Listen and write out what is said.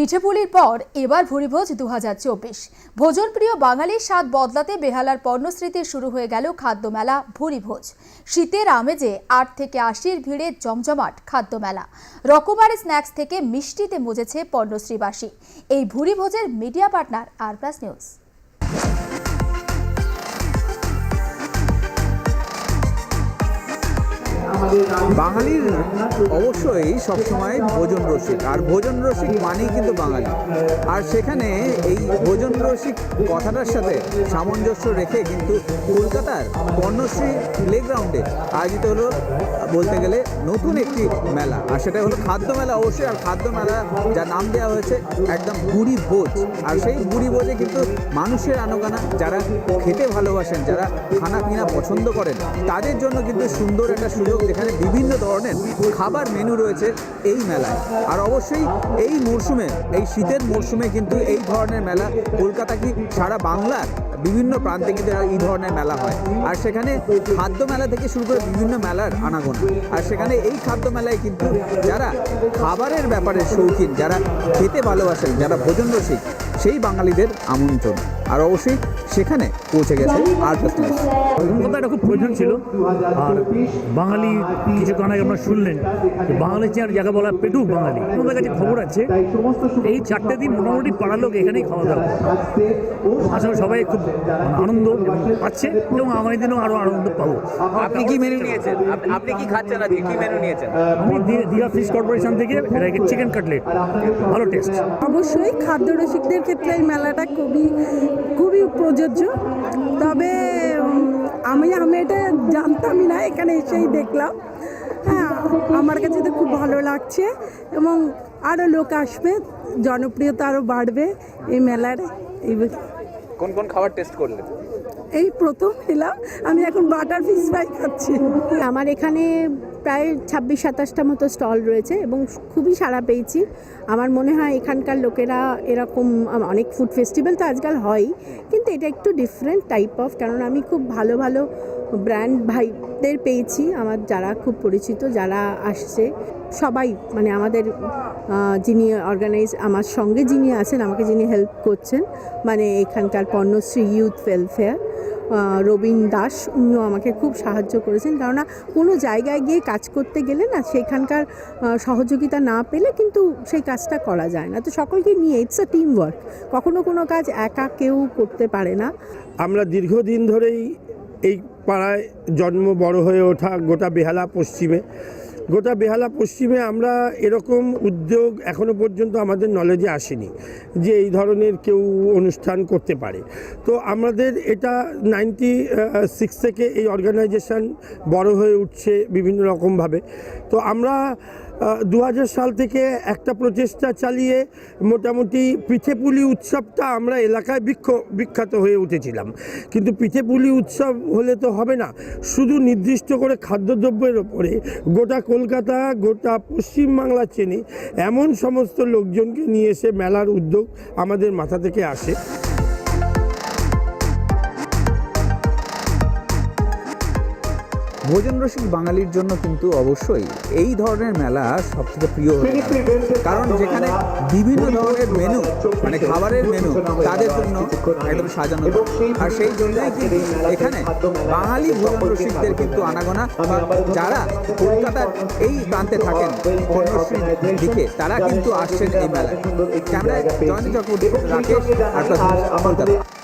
পিঠেপুলির পর এবার ভুরিভোজ দু হাজার চব্বিশ। ভোজনপ্রিয় বাঙালির স্বাদ বদলাতে বেহালার পর্ণস্মৃতি শুরু হয়ে গেল খাদ্যমেলা ভুরিভোজ। শীতের আমেজে আট থেকে আশির ভিড়ে জমজমাট খাদ্যমেলা। রকমারি স্ন্যাক্স থেকে মিষ্টিতে মজেছে পর্ণশ্রীবাসী এই ভুরিভোজের media partner R plus news. বাঙালির অবশ্যই সবসময় ভোজন রসিক। আর ভোজন রসিক মানেই কিন্তু বাঙালি। আর সেখানে এই ভোজন রসিক কথাটার সাথে সামঞ্জস্য রেখে কিন্তু কলকাতার পর্ণশ্রী প্লেগ্রাউন্ডে আয়োজিত হলো, বলতে গেলে নতুন একটি মেলা। আর সেটা হলো খাদ্য মেলা অবশ্যই। আর খাদ্য মেলা যার নাম দেওয়া হয়েছে একদম বুড়ি ভোজ। আর সেই বুড়ি ভোজে কিন্তু মানুষের আনোগানা, যারা খেতে ভালোবাসেন, যারা খানা পিনা পছন্দ করেন, তাদের জন্য কিন্তু সুন্দর একটা সুযোগ যেখানে বিভিন্ন ধরনের খাবার মেনু রয়েছে এই মেলায়। আর অবশ্যই এই মরশুমে, এই শীতের মরশুমে কিন্তু এই ধরনের মেলা কলকাতা কি সারা বাংলার বিভিন্ন প্রান্তে কিন্তু এই ধরনের মেলা হয়। আর সেখানে খাদ্য মেলা থেকে শুরু করে বিভিন্ন মেলার আনাগোনা। আর সেখানে এই খাদ্য মেলায় কিন্তু যারা খাবারের ব্যাপারে শৌখিন, যারা খেতে ভালোবাসেন, যারা ভোজন রসিক, সেই বাঙালিদের আমন্ত্রণ। আর অবশ্যই সেখানে পৌঁছে গেছে আর্ট কথা এটা খুব প্রয়োজন ছিল আর বাঙালি কিছুক্ষণ আগে আপনারা শুনলেন যে বাঙালি চেয়ার যাকে বলা পেটুক বাঙালি আমাদের কাছে খবর আছে এই চারটে দিন মোটামুটি পাড়ার লোক এখানেই খাওয়া দাওয়া আসলে সবাই খুব আনন্দ পাচ্ছে এবং আগামী দিনেও আরও আনন্দ পাবো। আপনি কি মেনু নিয়েছেন? আপনি কি খাচ্ছেন আজকে? কি মেনু নিয়েছেন? আমি দীঘা ফিশ কর্পোরেশন থেকে চিকেন কাটলেট ভালো টেস্ট অবশ্যই খাদ্য রসিকদের ক্ষেত্রে এই মেলাটা খুবই খুবই প্রযোজ্য। তবে আমি আমি এটা জানতামই না এখানে এসেই দেখলাম। হ্যাঁ আমার কাছে তো খুব ভালো লাগছে এবং আরও লোক আসবে জনপ্রিয়তা আরও বাড়বে এই মেলার। এই কোন কোন খাবার টেস্ট করলেন? এই প্রথম এলাম আমি এখন বাটার ফিশ ফ্রাই খাচ্ছি। আমার এখানে প্রায় ছাব্বিশ, সাতাশটা মতো স্টল রয়েছে এবং খুবই সাড়া পেয়েছি। আমার মনে হয় এখানকার লোকেরা এরকম অনেক ফুড ফেস্টিভ্যাল তো আজকাল হয়ই, কিন্তু এটা একটু ডিফারেন্ট টাইপ অফ কারণ আমি খুব ভালো ভালো ব্র্যান্ড ভাইদের পেয়েছি, আমার যারা খুব পরিচিত, যারা আসছে, সবাই মানে আমাদের যিনি অর্গানাইজ আমার সঙ্গে যিনি আছেন, আমাকে যিনি হেল্প করছেন মানে এখানকার পণ্যশ্রী ইউথ ওয়েলফেয়ার রবীন দাস, উনিও আমাকে খুব সাহায্য করেছেন, কেননা কোনো জায়গায় গিয়ে কাজ করতে গেলে না, সেখানকার সহযোগিতা না পেলে কিন্তু সেই কাজটা করা যায় না। তো সকলকে নিয়ে ইটস আ টিম ওয়ার্ক কখনো কোনো কাজ একা কেউ করতে পারে না। আমরা দীর্ঘদিন ধরেই এই পাড়ায় জন্ম বড় হয়ে ওঠা গোটা বেহালা পশ্চিমে। গোটা বেহালা পশ্চিমে আমরা এরকম উদ্যোগ এখনও পর্যন্ত আমাদের নলেজে আসেনি যে এই ধরনের কেউ অনুষ্ঠান করতে পারে। তো আমাদের এটা নাইনটি সিক্স থেকে এই অর্গানাইজেশন বড় হয়ে উঠছে বিভিন্ন রকমভাবে তো আমরা দু হাজার সাল থেকে একটা প্রচেষ্টা চালিয়ে মোটামুটি পিঠেপুলি উৎসবটা আমরা এলাকায় বিক্ষ, বিখ্যাত হয়ে উঠেছিলাম। কিন্তু পিঠেপুলি উৎসব হলে তো হবে না। শুধু নির্দিষ্ট করে খাদ্যদ্রব্যের ওপরে গোটা কলকাতা, গোটা পশ্চিমবাংলা চেনে এমন সমস্ত লোকজনকে নিয়ে এসে মেলার উদ্যোগ আমাদের মাথা থেকে আসে। ভোজন রসিক বাঙালির জন্য কিন্তু অবশ্যই এই ধরনের মেলা সব থেকে প্রিয় হয়ে কারণ যেখানে বিভিন্ন ধরনের মেনু মানে খাবারের মেনু তাদের জন্য একদম সাজানো আর সেই জন্যই কিন্তু এখানে বাঙালি ভোজন রসিকদের কিন্তু আনাগোনা যারা কলকাতার এই প্রান্তে থাকেন পণ্যশ্রীর দিকে, তারা কিন্তু আসছেন এই মেলায়। ক্যামেরায় জয়ন্ত চক্রবর্তী রাকেশ আর কলকাতা